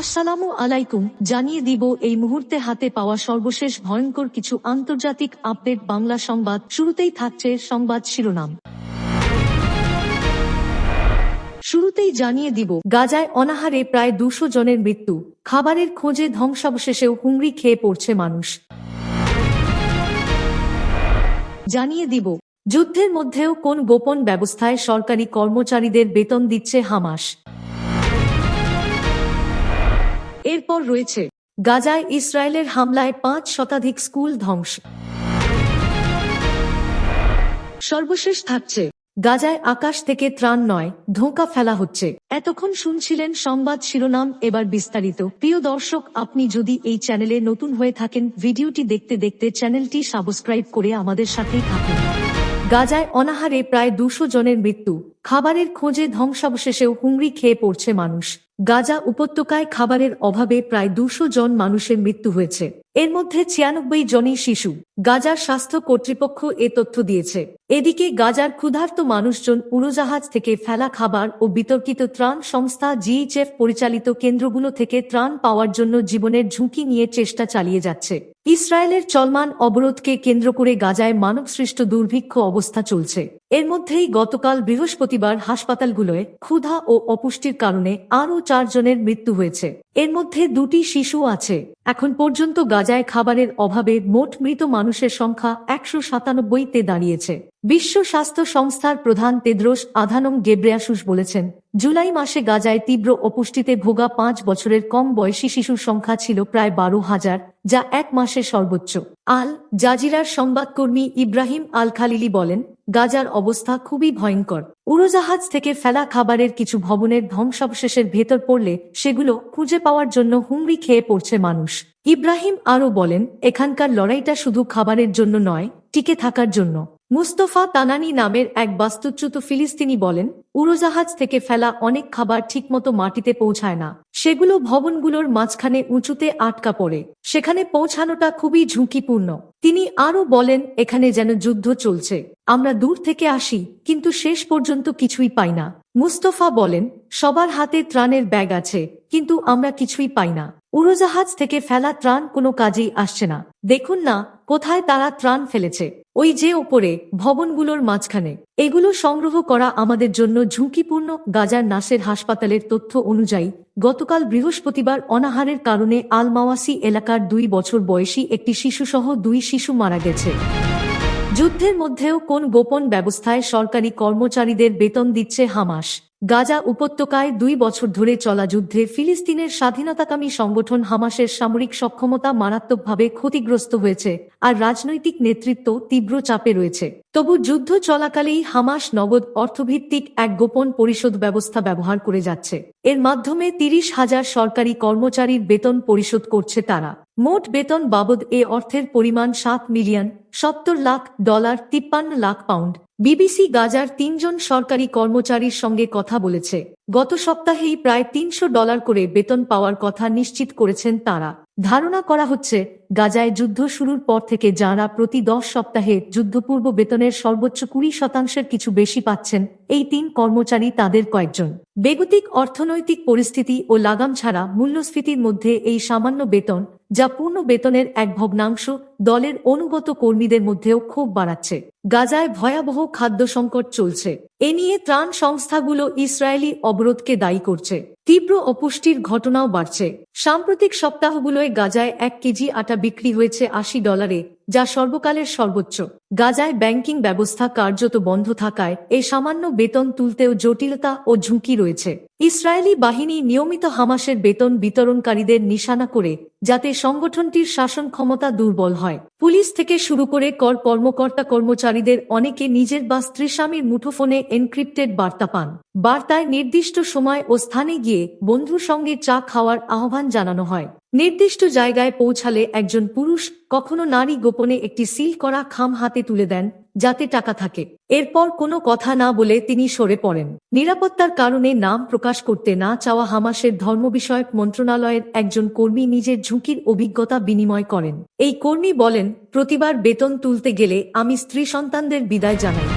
আসসালামু আলাইকুম, জানিয়ে দিব এই মুহূর্তে হাতে পাওয়া সর্বশেষ ভয়ঙ্কর কিছু আন্তর্জাতিক আপডেট বাংলা সংবাদ। শুরুতেই থাকছে সংবাদ শিরোনাম। শুরুতেই জানিয়ে দিব, গাজায় অনাহারে প্রায় দুশো জনের মৃত্যু। খাবারের খোঁজে ধ্বংসাবশেষেও হুমড়ি খেয়ে পড়ছে মানুষ। জানিয়ে দিব, যুদ্ধের মধ্যেও কোন গোপন ব্যবস্থায় সরকারি কর্মচারীদের বেতন দিচ্ছে হামাস? এরপর রয়েছে গাজায় ইসরায়েলের হামলায় পাঁচ শতাধিক স্কুল ধ্বংস। সর্বশেষ থাকছে, গাজায় আকাশ থেকে ত্রাণ নয়, ধোঁকা ফেলা হচ্ছে। এতক্ষণ শুনছিলেন সংবাদ শিরোনাম, এবার বিস্তারিত। প্রিয় দর্শক, আপনি যদি এই চ্যানেলে নতুন হয়ে থাকেন, ভিডিওটি দেখতে দেখতে চ্যানেলটি সাবস্ক্রাইব করে আমাদের সাথেই থাকুন। গাজায় অনাহারে প্রায় দুশো জনের মৃত্যু। খাবারের খোঁজে ধ্বংসাবশেষেও হুমড়ি খেয়ে পড়ছে মানুষ। গাজা উপত্যকায় খাবারের অভাবে প্রায় দুশো জন মানুষের মৃত্যু হয়েছে। এর মধ্যে ছিয়ানব্বই জনই শিশু। গাজার স্বাস্থ্য কর্তৃপক্ষ এ তথ্য দিয়েছে। এদিকে গাজার ক্ষুধার্ত মানুষজন উড়োজাহাজ থেকে ফেলা খাবার ও বিতর্কিত ত্রাণ সংস্থা জিএইচএফ পরিচালিত কেন্দ্রগুলো থেকে ত্রাণ পাওয়ার জন্য জীবনের ঝুঁকি নিয়ে চেষ্টা চালিয়ে যাচ্ছে। ইসরায়েলের চলমান অবরোধকে কেন্দ্র করে গাজায় মানবসৃষ্ট দুর্ভিক্ষ অবস্থা চলছে। এর মধ্যেই গতকাল বৃহস্পতিবার হাসপাতালগুলোয় ক্ষুধা ও অপুষ্টির কারণে আরও চারজনের মৃত্যু হয়েছে। এর মধ্যে দুটি শিশু আছে। এখন পর্যন্ত গাজায় খাবারের অভাবে মোট মৃত মানুষের সংখ্যা একশো সাতানব্বইতে দাঁড়িয়েছে। বিশ্ব স্বাস্থ্য সংস্থার প্রধান তেদ্রোস আধানম গেব্রেয়াসুস বলেছেন, জুলাই মাসে গাজায় তীব্র অপুষ্টিতে ভোগা পাঁচ বছরের কম বয়সী শিশুর সংখ্যা ছিল প্রায় বারো হাজার, যা এক মাসে সর্বোচ্চ। আল জাজিরার সংবাদকর্মী ইব্রাহিম আল খালিলি বলেন গাজার অবস্থা খুবই ভয়ঙ্কর। উড়োজাহাজ থেকে ফেলা খাবারের কিছু ভবনের ধ্বংসাবশেষের ভেতর পড়লে সেগুলো খুঁজে পাওয়ার জন্য হুমড়ি খেয়ে পড়ছে মানুষ। ইব্রাহিম আরও বলেন, এখানকার লড়াইটা শুধু খাবারের জন্য নয়, টিকে থাকার জন্য। মুস্তফা তানানি নামের এক বাস্তুচ্যুত ফিলিস্তিনি বলেন, উড়োজাহাজ থেকে ফেলা অনেক খাবার ঠিকমতো মাটিতে পৌঁছায় না। সেগুলো ভবনগুলোর মাঝখানে উঁচুতে আটকা পড়ে। সেখানে পৌঁছানোটা খুবই ঝুঁকিপূর্ণ। তিনি আরও বলেন, এখানে যেন যুদ্ধ চলছে। আমরা দূর থেকে আসি, কিন্তু শেষ পর্যন্ত কিছুই পাই না। মুস্তফা বলেন, সবার হাতে ত্রাণের ব্যাগ আছে, কিন্তু আমরা কিছুই পাই না। উড়োজাহাজ থেকে ফেলা ত্রাণ কোনো কাজেই আসছে না। দেখুন না, কোথায় তারা ত্রাণ ফেলেছে। ওই যে ওপরে, ভবনগুলোর মাঝখানে। এগুলো সংগ্রহ করা আমাদের জন্য ঝুঁকিপূর্ণ, গাজার নাসের হাসপাতালের তথ্য অনুযায়ী, গতকাল বৃহস্পতিবার অনাহারের কারণে আলমাওয়াসি এলাকার দুই বছর বয়সী একটি শিশুসহ দুই শিশু মারা গেছে। যুদ্ধের মধ্যেও কোন গোপন ব্যবস্থায় সরকারি কর্মচারীদের বেতন দিচ্ছে হামাস? গাজা উপত্যকায় দুই বছর ধরে চলা যুদ্ধে ফিলিস্তিনের স্বাধীনতাকামী সংগঠন হামাসের সামরিক সক্ষমতা মারাত্মকভাবে ক্ষতিগ্রস্ত হয়েছে আর রাজনৈতিক নেতৃত্ব তীব্র চাপে রয়েছে। তবু যুদ্ধ চলাকালেই হামাস নগদ অর্থভিত্তিক এক গোপন পরিশোধ ব্যবস্থা ব্যবহার করে যাচ্ছে। এর মাধ্যমে তিরিশ হাজার সরকারি কর্মচারীর বেতন পরিশোধ করছে তারা। মোট বেতন বাবদ এ অর্থের পরিমাণ সাত মিলিয়ন সত্তর লাখ ডলার তিপ্পান্ন লাখ পাউন্ড। বিবিসি গাজার তিনজন সরকারি কর্মচারীর সঙ্গে কথা বলেছে। গত সপ্তাহেই প্রায় তিনশো ডলার করে বেতন পাওয়ার কথা নিশ্চিত করেছেন তারা। ধারণা করা হচ্ছে, গাজায় যুদ্ধ শুরুর পর থেকে যাঁরা প্রতি দশ সপ্তাহে যুদ্ধপূর্ব বেতনের সর্বোচ্চ কুড়ি শতাংশের কিছু বেশি পাচ্ছেন, এই তিন কর্মচারী তাদের কয়েকজন। বেগতিক অর্থনৈতিক পরিস্থিতি ও লাগাম ছাড়া মূল্যস্ফীতির মধ্যে এই সামান্য বেতন যা পূর্ণ বেতনের এক ভগ্নাংশ দলের অনুগত কর্মীদের মধ্যেও ক্ষোভ বাড়াচ্ছে। গাজায় ভয়াবহ খাদ্য সংকট চলছে। এ নিয়ে ত্রাণ সংস্থাগুলো ইসরায়েলি অবরোধকে দায়ী করছে। তীব্র অপুষ্টির ঘটনাও বাড়ছে। সাম্প্রতিক সপ্তাহগুলোয় গাজায় এক কেজি আটা বিক্রি হয়েছে আশি ডলারে, যা সর্বকালের সর্বোচ্চ। গাজায় ব্যাংকিং ব্যবস্থা কার্যত বন্ধ থাকায় এই সামান্য বেতন তুলতেও জটিলতা ও ঝুঁকি রয়েছে। ইসরায়েলি বাহিনী নিয়মিত হামাসের বেতন বিতরণকারীদের নিশানা করে, যাতে সংগঠনটির শাসন ক্ষমতা দুর্বল হয়। পুলিশ থেকে শুরু করে কর কর্মকর্তা কর্মচারীদের অনেকে নিজের বা স্ত্রী স্বামীর মুঠোফোনে এনক্রিপ্টেড বার্তা পান। বার্তায় নির্দিষ্ট সময় ও স্থানে গিয়ে বন্ধুর সঙ্গে চা খাওয়ার আহ্বান জানানো হয়। নির্দিষ্ট জায়গায় পৌঁছালে একজন পুরুষ কখনো নারী গোপনে একটি সিল করা খাম হাতে তুলে দেন, যাতে টাকা থাকে। এরপর কোনো কথা না বলে তিনি সরে পড়েন। নিরাপত্তার কারণে নাম প্রকাশ করতে না চাওয়া হামাসের ধর্ম বিষয়ক মন্ত্রণালয়ের একজন কর্মী নিজের ঝুঁকির অভিজ্ঞতা বিনিময় করেন। এই কর্মী বলেন, প্রতিবার বেতন তুলতে গেলে আমি স্ত্রী সন্তানদের বিদায় জানাই।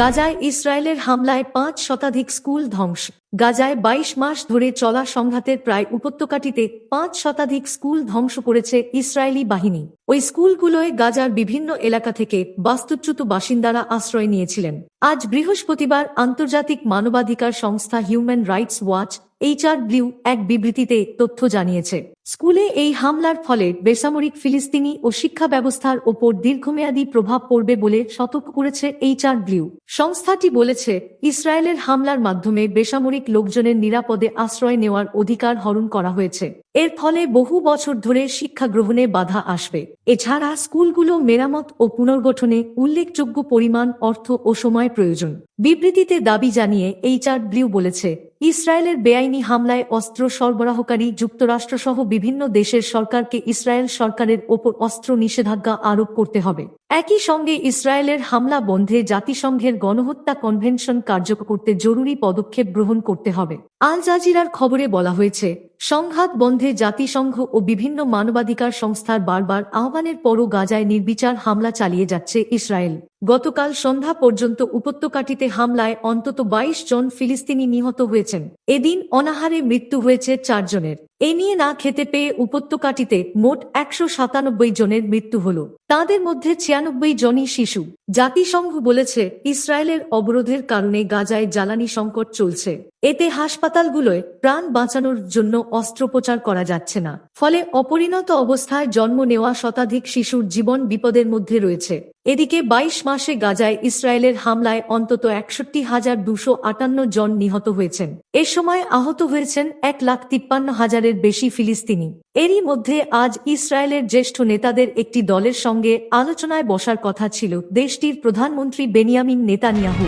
গাজায় ইসরায়েলের হামলায় পাঁচ শতাধিক স্কুল ধ্বংস। গাজায় ২২ মাস ধরে চলা সংঘাতের প্রায় উপত্যকাটিতে পাঁচ শতাধিক স্কুল ধ্বংস করেছে ইসরায়েলি বাহিনী। ওই স্কুলগুলোয় গাজার বিভিন্ন এলাকা থেকে বাস্তুচ্যুত বাসিন্দারা আশ্রয় নিয়েছিলেন। আজ বৃহস্পতিবার আন্তর্জাতিক মানবাধিকার সংস্থা Human Rights Watch HR W এক বিবৃতিতে তথ্য জানিয়েছে। স্কুলে এই হামলার ফলে বেসামরিক ফিলিস্তিনি ও শিক্ষা ব্যবস্থার ওপর দীর্ঘমেয়াদী প্রভাব পড়বে বলে সতর্ক করেছে এইচআর ব্লিউ। সংস্থাটি বলেছে, ইসরায়েলের হামলার মাধ্যমে বেসামরিক লোকজনের নিরাপদে আশ্রয় নেওয়ার অধিকার হরণ করা হয়েছে। এর ফলে বহু বছর ধরে শিক্ষা গ্রহণে বাধা আসবে। এছাড়া স্কুলগুলো মেরামত ও পুনর্গঠনে উল্লেখযোগ্য পরিমাণ অর্থ ও সময় প্রয়োজন। বিবৃতিতে দাবি জানিয়ে এইচআর ব্লিউ বলেছে, ইসরায়েলের বেআইনি হামলায় অস্ত্র সরবরাহকারী যুক্তরাষ্ট্রসহ বিভিন্ন দেশের সরকারকে ইসরায়েল সরকারের ওপর অস্ত্র নিষেধাজ্ঞা আরোপ করতে হবে। একই সঙ্গে ইসরায়েলের হামলা বন্ধে জাতিসংঘের গণহত্যা কনভেনশন কার্যকর করতে জরুরি পদক্ষেপ গ্রহণ করতে হবে। আল জাজিরার খবরে বলা হয়েছে, সংঘাত বন্ধে জাতিসংঘ ও বিভিন্ন মানবাধিকার সংস্থার বারবার আহ্বানের পরও গাজায় নির্বিচার হামলা চালিয়ে যাচ্ছে ইসরায়েল। গতকাল সন্ধ্যা পর্যন্ত উপত্যকাটিতে হামলায় অন্তত ২২ জন ফিলিস্তিনি নিহত হয়েছেন। এদিন অনাহারে মৃত্যু হয়েছে চারজনের এ নিয়ে না খেতে পেয়ে উপত্যকাটিতে মোট একশো সাতানব্বই জনের মৃত্যু হল। তাদের মধ্যে ছিয়ানব্বই জনই শিশু। জাতিসংঘ বলেছে, ইসরায়েলের অবরোধের কারণে গাজায় জ্বালানি সংকট চলছে। এতে হাসপাতালগুলোয় প্রাণ বাঁচানোর জন্য অস্ত্রোপচার করা যাচ্ছে না। ফলে অপরিণত অবস্থায় জন্ম নেওয়া শতাধিক শিশুর জীবন বিপদের মধ্যে রয়েছে। এদিকে ২২ মাসে গাজায় ইসরায়েলের হামলায় অন্তত একষট্টি হাজার দুশো আটান্ন জন নিহত হয়েছেন। এ সময় আহত হয়েছেন এক লাখ তিপ্পান্ন হাজারের বেশি ফিলিস্তিনি। এরই মধ্যে আজ ইসরায়েলের জ্যেষ্ঠ নেতাদের একটি দলের সঙ্গে আলোচনায় বসার কথা ছিল দেশটির প্রধানমন্ত্রী বেনিয়ামিন নেতানিয়াহু।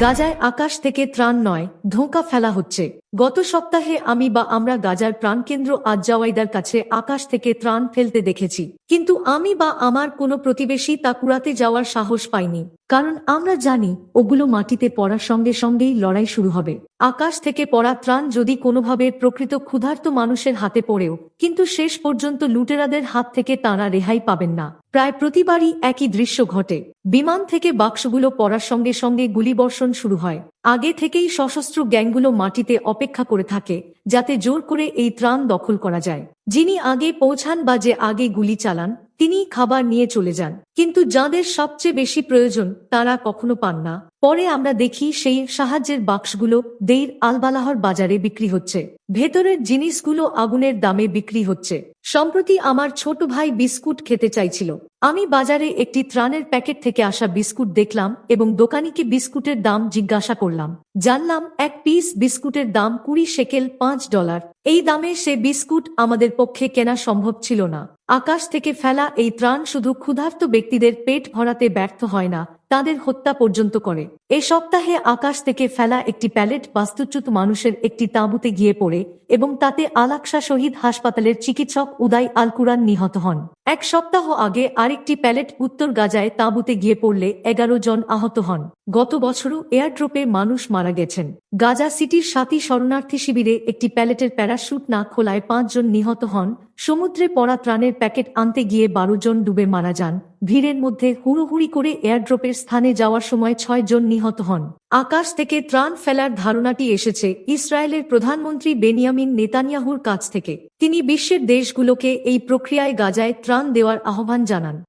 গাজায় আকাশ থেকে ত্রাণ নয়, ধোঁকা ফেলা হচ্ছে। গত সপ্তাহে আমি বা আমরা গাজার প্রাণকেন্দ্র আজ্জাওয়াইদার কাছে আকাশ থেকে ত্রাণ ফেলতে দেখেছি। কিন্তু আমি বা আমার কোনো প্রতিবেশী তা কুড়াতে যাওয়ার সাহস পাইনি। কারণ আমরা জানি, ওগুলো মাটিতে পড়ার সঙ্গে সঙ্গেই লড়াই শুরু হবে। আকাশ থেকে পড়া ত্রাণ যদি কোনোভাবে প্রকৃত ক্ষুধার্ত মানুষের হাতে পড়েও, কিন্তু শেষ পর্যন্ত লুটেরাদের হাত থেকে তাঁরা রেহাই পাবেন না। প্রায় প্রতিবারই একই দৃশ্য ঘটে। বিমান থেকে বাক্সগুলো পড়ার সঙ্গে সঙ্গে গুলিবর্ষণ শুরু হয়। আগে থেকেই সশস্ত্র গ্যাংগুলো মাটিতে অপেক্ষা করে থাকে, যাতে জোর করে এই ত্রাণ দখল করা যায়। যিনি আগে পৌঁছান বা যে আগে গুলি চালান তিনি খাবার নিয়ে চলে যান। কিন্তু যাদের সবচেয়ে বেশি প্রয়োজন, তারা কখনো পান না। পরে আমরা দেখি সেই সাহায্যের বাক্সগুলো দেইর আলবালাহর বাজারে বিক্রি হচ্ছে। ভেতরের জিনিসগুলো আগুনের দামে বিক্রি হচ্ছে। সম্প্রতি আমার ছোট ভাই বিস্কুট খেতে চাইছিল। আমি বাজারে একটি ত্রাণের প্যাকেট থেকে আসা বিস্কুট দেখলাম এবং দোকানিকে বিস্কুটের দাম জিজ্ঞাসা করলাম। জানলাম, এক পিস বিস্কুটের দাম কুড়ি সেকেল পাঁচ ডলার। এই দামে সে বিস্কুট আমাদের পক্ষে কেনা সম্ভব ছিল না। আকাশ থেকে ফেলা এই ত্রাণ শুধু ক্ষুধার্ত ব্যক্তিদের পেট ভরাতে ব্যর্থ হয় না, তাদের হত্যা পর্যন্ত করে। এ সপ্তাহে আকাশ থেকে ফেলা একটি প্যালেট বাস্তুচ্যুত মানুষের একটি তাঁবুতে গিয়ে পড়ে এবং তাতে আলাকসা শহীদ হাসপাতালের চিকিৎসক উদয় আল কুরান নিহত হন। এক সপ্তাহ আগে আরেকটি প্যালেট উত্তর গাজায় তাঁবুতে গিয়ে পড়লে এগারো জন আহত হন। গত বছরও এয়ারড্রোপে মানুষ মারা গেছেন। গাজা সিটির সাথী শরণার্থী শিবিরে একটি প্যালেটের প্যারাশুট না খোলায় পাঁচজন নিহত হন। সমুদ্রে পড়া ত্রাণের প্যাকেট আনতে গিয়ে বারো জন ডুবে মারা যান। ভিড়ের মধ্যে হুড়োহুড়ি করে এয়ারড্রপের স্থানে যাওয়ার সময় ছয় জন নিহত হন। আকাশ থেকে ত্রাণ ফেলার ধারণাটি এসেছে ইসরায়েলের প্রধানমন্ত্রী বেনিয়ামিন নেতানিয়াহুর কাছ থেকে। তিনি বিশ্বের দেশগুলোকে এই প্রক্রিয়ায় গাজায় ত্রাণ দেওয়ার আহ্বান জানান।